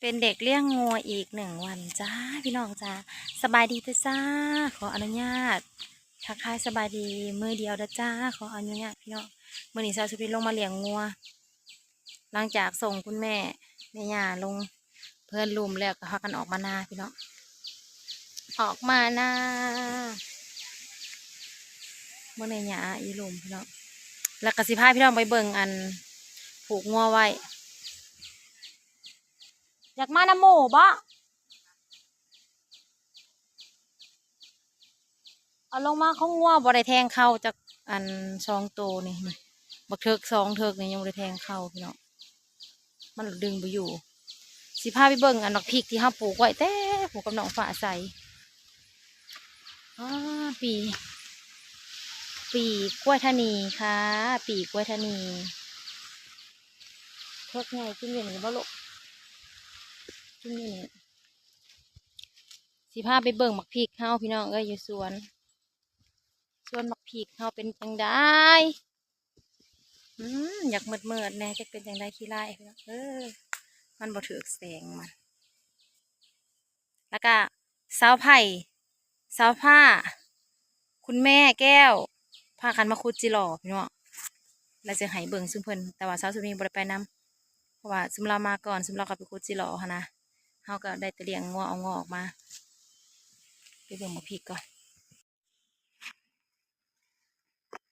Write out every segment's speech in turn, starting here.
เป็นเด็กเลี้ยงงัวอีกหนึ่งวันจ้าพี่น้องจ้าสบายดีด้จ้า ขออนุญาตทักทายสบายดีมือเดียวด้จ้า ขออนุญาตพี่น้องมื่อนี้สาวสุพินลงมาเลี้ยงงัวหลังจากส่งคุณแม่แม่ย่าลงเพื่อนลุมแล้วก็พากันออกมานาพี่น้องออกมานาเมื่อในหยาอีลุมพี่น้องแล้วก็สิพาพี่น้องไปเบิ่งอันผูกงัวไว้ อยากมานำหมูบ่เอาลงมาเขางัวบ่ได้แทงเข้าจากอันสองโตวนี่นี่บักเทิกสองเทิกนี่ยังบ่ได้แทงเข้าพี่น้องมันดึงไปอยู่ สิพาไปเบิ่งอันดอกพริกที่เฮาปลูกไว้แต่ปลูกกับน้องฝาใสปี ปีกล้วยทานีค่ะ ปีกล้วยทานีเทิกไงขึ้นเย็นกันบ่ลูก ที่นี่สิพาไปเบิ่งหมักพริกเฮาพี่น้องเอ้ยอยู่สวน สวนหมักพริกเฮาเป็นจังได้อืมอยากเมิดเมิดๆแน่จะเป็นจังได้ขี้ไล่พี่น้องเออ มันบ่ถือแสงมัน แล้วก็สาวไผ่สาวผ้า คุณแม่แก้วพากันมาคุดจิหล่อพี่น้องแล้วจะให้เบิ่งซึ่งเพิ่นแต่ว่าสาวสุนีบ่ได้ไปนํเพราะว่าซุมเรามาก่อนซุมเราก็ไปคุดจิหล่อหั้นนะ เขาก็ได้ต่เลี้ยงงัวเอางัวออกมาไปเบิ่งหมาพริกก่อน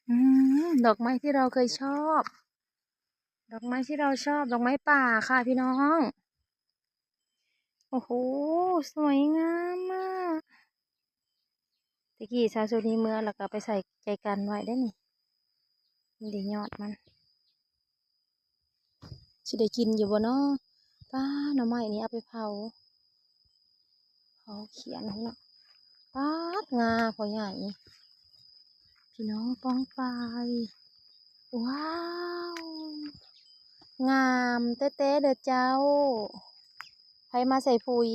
อดอกไม้ที่เราเคยชอบ ดอกไม้ที่เราชอบ ดอกไม้ป่าค่ะพี่น้อง โอ้โห สวยงามมากตะกี้ซาโซนีเมื่อแล้วก็ไปใส่ใจกันไว้ได้นี่มันได้ยอดมันสิได้กินอยู่บ่เนาะ ป้าหน่อไม้นี้เอาไปเผาเขาเขียนให้เนาะป้างาพอใหญ่พี่น้องป้องไปว้าว งามเต้ๆเด้อเจ้าใครมาใส่ปุ๋ย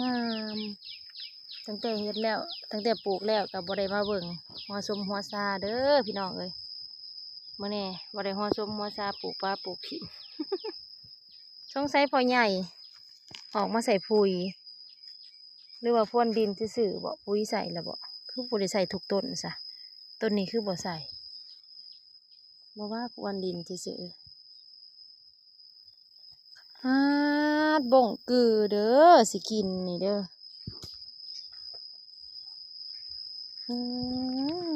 งามตั้งแต่เฮ็ดแล้วตั้งแต่ปลูกแล้วกับ่ได้มาเบิ่งหัวสมหัวซาเด้อพี่น้องเอ้ย เมื่อนี้บ่ได้หัวสมหัวซาปลูกปลาปลูกผิสงสัยพอใหญ่ ออกมาใส่ปุ๋ยหรือว่าพ่นดินซื่อๆบ่ปุ๋ยใส่ล้วบ่คือบ่ได้ใส่ทุกต้นซะต้นนี้คือบ่ใส่บ่ว่าพ่นดินซื่อฮาดบ่งกือเด้อสิกินนี่เด้ออืม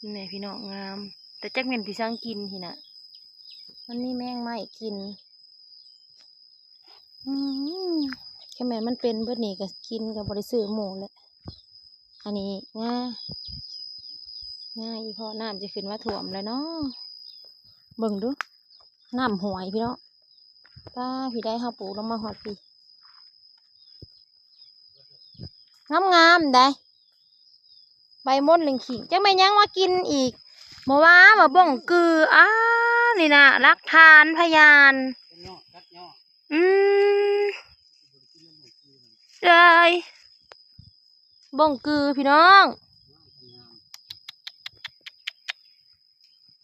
นี่พี่น้องงาม แต่แจักแมนพี่สร้างกินทีน่ะมันมีแมงไม้กิน อืมแค่แม่นมันเป็นเบิดนี่ก็กินกับบริซื้อหมูแหละอันนี้ง่ายง่ายพอน้ำจะขึ้นมาถ่วมแล้วเนาะเบิ่งดูน้ำหวยพี่เนาะป้าพี่ได้ห้าปลูกแล้วมาหอดพี่งามงามๆได้ ใบมดลิงขิงจังไม่นยังมากินอีกมาว่ามาบ่งกืออ้านี่นะรักทานพยานอืมเลยบ่งกือพี่น้อง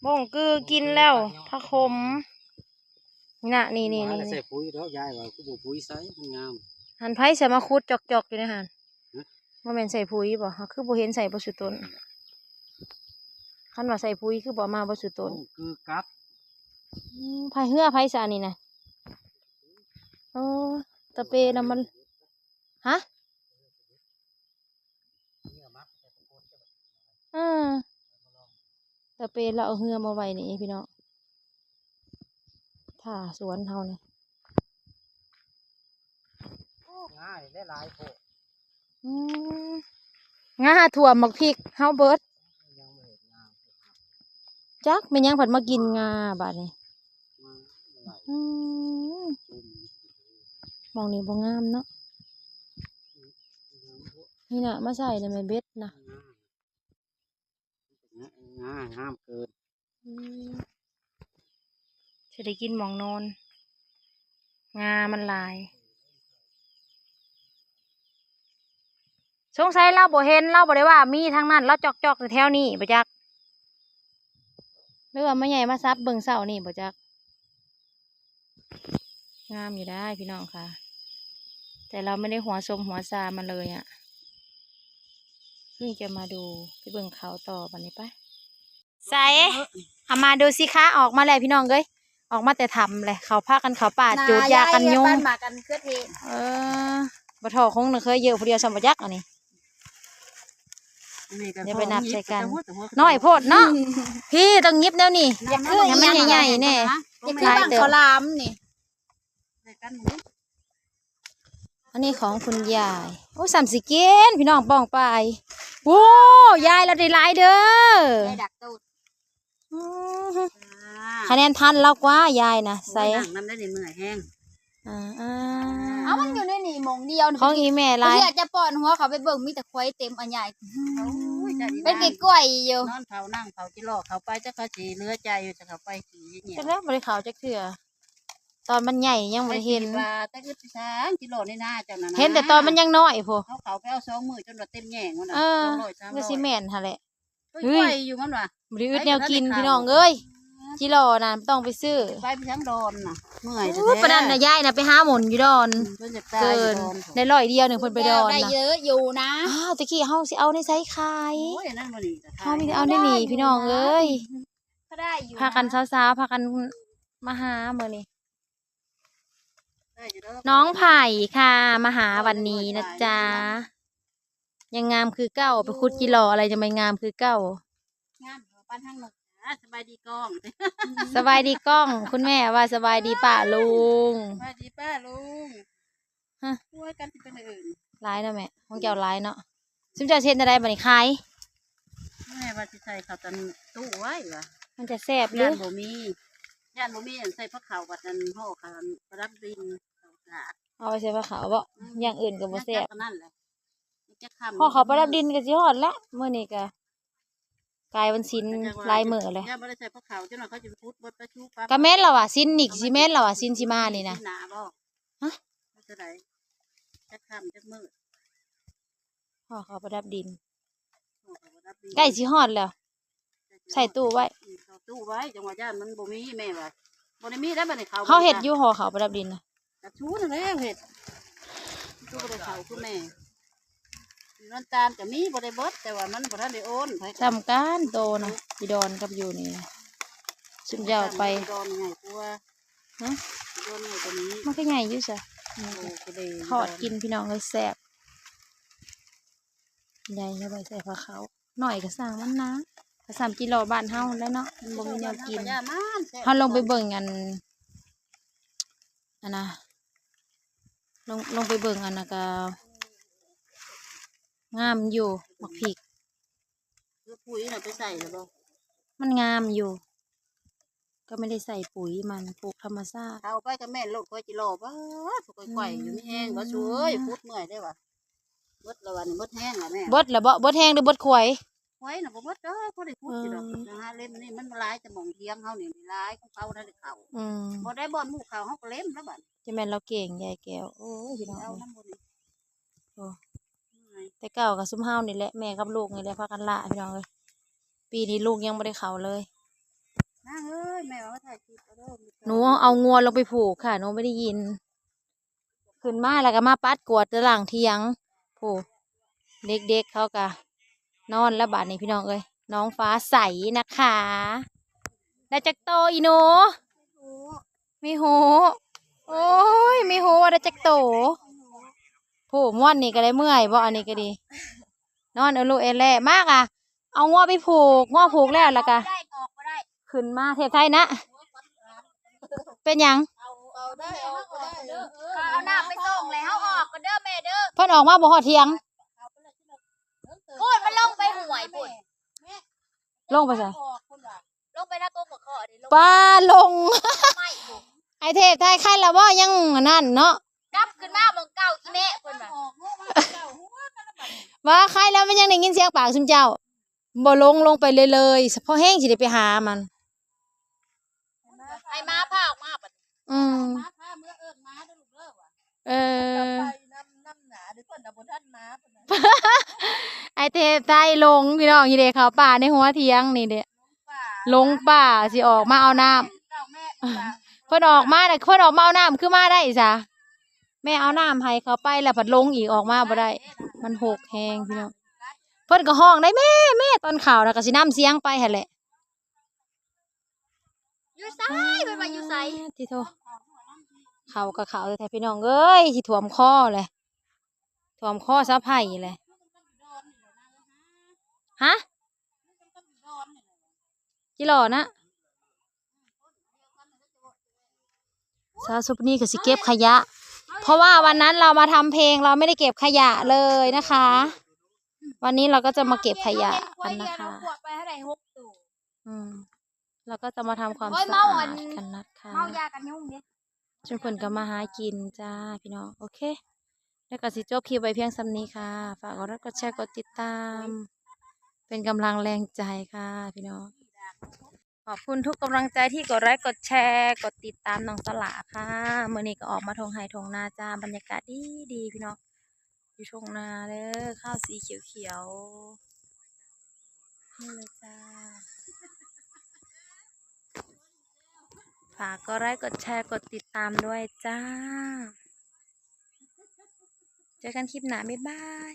บ่งกือกินแล้วพระคมนี่นะนี่นี่นี่ว่าแล้วใส่ปุ๋ยแล้วยายว่าคือบ่ปุ๋ยใส่มันงามหันไผ่ใส่มาคุดจอกๆอยู่ในหันฮะ ว่าแม่นใส่ปุ๋ยบ่ฮะคือบ่เห็นใส่บ่สุดต้นคันว่าใส่ปุ๋ยคือบ่มาบ่สุดต้นโอ้คือกัดอืมไผ่เหือไผ่สานี่นะโอ้ตะเปนะมันฮะเออตะเปเราเอาเหือมาไว้นี่พี่น้องถ้าสวนเฮานี่ง่ายได้หลายโพดอืม งาถั่วหมักพริกเฮาเบิดยังบ่เห็นงามจักแม่นยังผัดมากินงาบาดนี้มาหลายอืมต้นมองนี่บ่งามเนาะนี่น่ะมาใส่ในแม่เบ็ดนะงามงามเกินอืมจะได้กินหมองนอน งามันหลาย สงสัยเราบ่เห็นเราบ่ได้ว่ามีทางนั้นเราจอกจอกๆแต่แถวนี้บ่จักหรือว่าไม่ใหญ่มาซับเบิ่งเสานี่บ่จักงามอยู่ได้พี่น้องค่ะ แต่เราไม่ได้หัวสมหัวซามันเลยอะ่ะเพิ่งจะมาดูไปเบิ่งเขาต่อบันนี้ไปใส่เอามาดูสิคะออกมาเลยพี่น้องเอ้ยออกมาแต่ทำเลยเขาพากันเขาป่าดจูดยากันยุงบ้านหมากันเครือเทศเออบ่ทอคงน่ะเคยเยอะผู้เดียวสมบัยักอันนี้ เดี๋ยวไปนับใส่กัน น้อยโพดเนาะพี่ต้องยิบแล้วนี่อย่าคือให้มันใหญ่ๆแน่อย่าคือบ้านเขาลามนี่อันนี้ของคุณยายโอ้สามสิเกนพี่น้องป้องไปโอ้ยายเราได้หลายเด้อได้ดักตูดอือฮึคะแนนทันแล้วกว่ายายนะใส่ใส่น้ำได้ในมือแห้งอ่าอ่า เอามันอยู่ในนี่หมองเดียวนี่ของอีแม่หลายเพื่อจะป้อนหัวเขาไปเบิ่งมีแต่ควายเต็มอันใหญ่เป็เป็นนกี่กี่กล้วยอยู่นอนเผานั่งเผาจิโลเขาไปจะเขาจีเลือใจอยู่จะเขาไปขี่เนี่ยจังแล้วบริขาวจักเถื่อตอนมันใหญ่ยังบ่ได้เห็นว่าแต่คือช้างจิโลในหน้าเจ้านั่นเห็นแต่ตอนมันยังน้อยพอเขาเขาไปเอาสองมือจนว่าเต็มแง่งมันเออสองร้อยสามร้ก็อยสิแม่นหั่นแหละเฮ้ยกล้วยอยู่มันว่ะบริอึดแนวกินพี่น้องเอ้ย จิรอน่ะต้องไปซื้อไปไปทั้งดอนน่ะเมื่อยอู้ประดันน่ะยายน่ะไปหาหมุนอยู่ดอน เพิ่นจะตายเกิอยู่นดอนในร้อยเดียวหนึ่งเพิ่นไปดอนได้นะเยอะอยู่นะอ้าวตะกี้เฮาสิเอาในไซส์ขายโอ้ยนั่นบ่นี่จะเฮามีแต่เอาในนี่พี่น้องเอ้ยก็ได้อยู่พากันสาวๆพากันมาหามื้อนี้ได้อยู่เด้น้องไผ่ค่ะมาหาวันนี้นะจ๊ะยังงามคือเก้าไปคุดกิโลอะไรจะไม่งามคือเก้างามอยู่บ้านทางนก อะสบายดีกล้องสบายดีกล้อง คุณแม่ว่าสบายดีป่าลุง สบายดีป้าลุงฮะ ช่วยกันที่เป็นอื่นร้ายเนาะแม่ของเจ้าร้ายเนาะซึ่งจะเช่นอะไรบัดนี้ขายแม่ว่าสิใส่ข้าวตันตู้ไว้ว่ะมันจะแซ่บหรืย่าอนบ่มีย่านบ่มีอันใส่ผักขาวบัดนั้นห่อขาวประดับดินข้าวสารเอาไปใส่ผ้าขาวบ่อย่างอื่นก็บ่แซ่บจักนั่นแหละจักคำพอเขาประดับดินก็สิฮอดละมื้อนี้ก็ กลายวันศิลลายมือเลยย่านบ่ได้ใส่ผักขาวจังหน่อยเขาจะพุดบดประชุปั๊บก็แม่นแล้วว่ะศิลนิกสิแม่นแล้วว่ะศิลสิมานี่นะหนาบ่ฮะว่าจะได้จักคำจักมืดพอเขาประดับดินห่อข้าวประดับดินใกล้สิฮอดแล้วใส่ตู้ไว้อืมเข้าตู้ไว้จังหวะย่านมันบ่มีแม่ว่าบ่ได้มีแล้วบัดนี้เขาเขาเฮ็ดอยู่หอเขาประดับดินนะกระชูนั่นแหละเฮ็ดตู้บ่ได้เขาคือแม่ น้ำตาลก็มีบ่ได้เบิดแต่ว่ามันบ่ทันได้โอนไผก็ทำการโตนะพี่ดอนกับอยู่นี่ซุมเจ้าไปโดนไงกลัวฮะโดนไงตัวนี้มันก็ใหญ่อยู่ซะโอ้ก็เลยทอดกินพี่น้องเลยแซ่บใหญ่เข้าไปใส่ผ้าขาวหน่อยก็สั่งมันนะก็สามกิโลบ้านเฮาแล้วเนาะมันบ่มีแนวกินย่ามันแซ่บเฮาลงไปเบิ่งอันอันนะลงลงไปเบิ่งอันนะก็ งามอยู่หมักพริกคือปุ๋ยน่ะไปใส่แล้วบ่มันงามอยู่ ก็ไม่ได้ใส่ปุ๋ยมันปลูกธรรมชาติเข้าไปกับแม่นโลดคอยจิโลบ่สุกไข่อยู่นี่แห้งบ่ช่วยพุดเมื่อยได้ว่ะเบิดแล้ววันนี้เบิดแห้งล่ะแม่เบิดละบ่เบิดแห้งหรือเบิดขวยไว้น่ะบ่เบิดเด้อพอได้พุดสิดอกอืมนะฮะเล่มนี่มันหลายแต่หม่องเทียงเฮานี่หลายของเขาได้เข้าอืมบ่ได้บ่อนหมู่เขาเฮาก็เล่มแล้วบัดจะแม่นเราเก่งยายแก้วโอ้ยพี่น้องเอาเอ้ยน้ำบ่นี่โอ้ แต่เก่ากับซุ้มเฮานี่แหละแม่กับลูกนี่แหละพากันละพี่น้องเลยปีนี้ลูกยังไม่ได้เขาเลยนางเอ้ยแม่ว่าถ่ายคลิปเอาเด้อมีหนูเอางัวลงไปผูกค่ะหนูไม่ได้ยิน ขึ้นมาแล้วก็มาปัดกวาดตะหลังเทียงผูเด็กๆเขากะนอนแล้วบาดนี้พี่น้องเอ้ยน้องฟ้าใสนะคะ ได้จักโตอีหนูมีหู โอ้ยมีหูว่าได้จักโต ผูม่วนนี่ก็ได้เมื่อยบ่อันนี้ก็ดี นอนเออลูกเอแล่มากอะ เอางัวไปผูกงัวผูกแล้วแล้วก็ได้ออกก็ได้ขึ้นมาเทพไทยนะ เป็นหยังเอาเอาได้เอาก็ได้เด้อเอาหน้าไปส่งแล้วออกก็เด้อแม่เด้อเพิ่นออกมาบ่ฮอดเที่ยงพูดมันลงไปห่วยพูดลงไปซะลงไปหน้าโต๊ะบักข้อนี่ลงป้าลงไม่บุกไอเทพไทยคันแล้วว่ายังนั่นเนาะ กลับขึ้นมาหมองเก่าอีแม่เพิ่นว่าว่าใครแล้วมันยังได้ยินเสียงปากซุมเจ้าบ่ลงลงไปเลยเลยเพราะแห้งสิได้ไปหามันไอ้ม้าพาออกมาบัดอืมม้าพาเมื่อเอิ้นม้าเด้อลูกเด้อว่ะเออไปน้ำน้ำหนาเดี๋ยวเพิ่นน่ะบ่ทันม้าเพิ่นน่ะไอเทพไทยลงพี่น้องอยู่เด้เขาป่าในหัวเที่ยงนี่เด้ป่าลงป่าสิออกมาเอาน้ำเก้าแม่เพิ่นออกมาน่ะเพิ่นออกมาเอาน้ำคือมาได้จ้ะ แม่เอาน้ำให้เขาไปแล้วผัดลงอีกออกมาบ่ได้ มันหกแหงพี่น้องเพิ่นก็ห้องได้แม่แม่ตอนข่าวน่ะก็สิน้ำเสียงไปหั่นแหละอยู่ไสไปมาอยู่ไสที่โทเขาก็เขาแต่พี่น้องเอ้ยสิท่วมคอเลยท่วมคอซะไผ่เลยฮะจิหล่อนะสาวสุปนี่ก็สิเก็บขยะ เพราะว่าวันนั้นเรามาทำเพลงเราไม่ได้เก็บขยะเลยนะคะ วันนี้เราก็จะมาเก็บขยะกันนะคะ ขวดไปเท่าไหร่หกตัว อืมเราก็จะมาทำความโอ้ยสะเมาอาอัดน กันนะคะเมายากันยุ่งเด้จนเพิ่นก็มาหากินจ้าพี่น้องโอเค แล้วก็สิจบคลิปไว้เพียงสำนี้ค่ะ ฝากกดไลค์กดแชร์กดติดตาม เป็นกำลังแรงใจค่ะ พี่น้อง ขอบคุณทุกกำลังใจที่กดไลค์กดแชร์ กดติดตามน้องสลาค่ะเมื่อนี้ก็ออกมาทงไฮทงนาจ้าบรรยากาศดีดีพี่น้องอยู่ทงนาเด้อข้าวสีเขียวๆนี่เลยจ้าฝากกดไลค์กดแชร์กดติดตามด้วยจ้า เจอกันคลิปหน้าบ๊ายบาย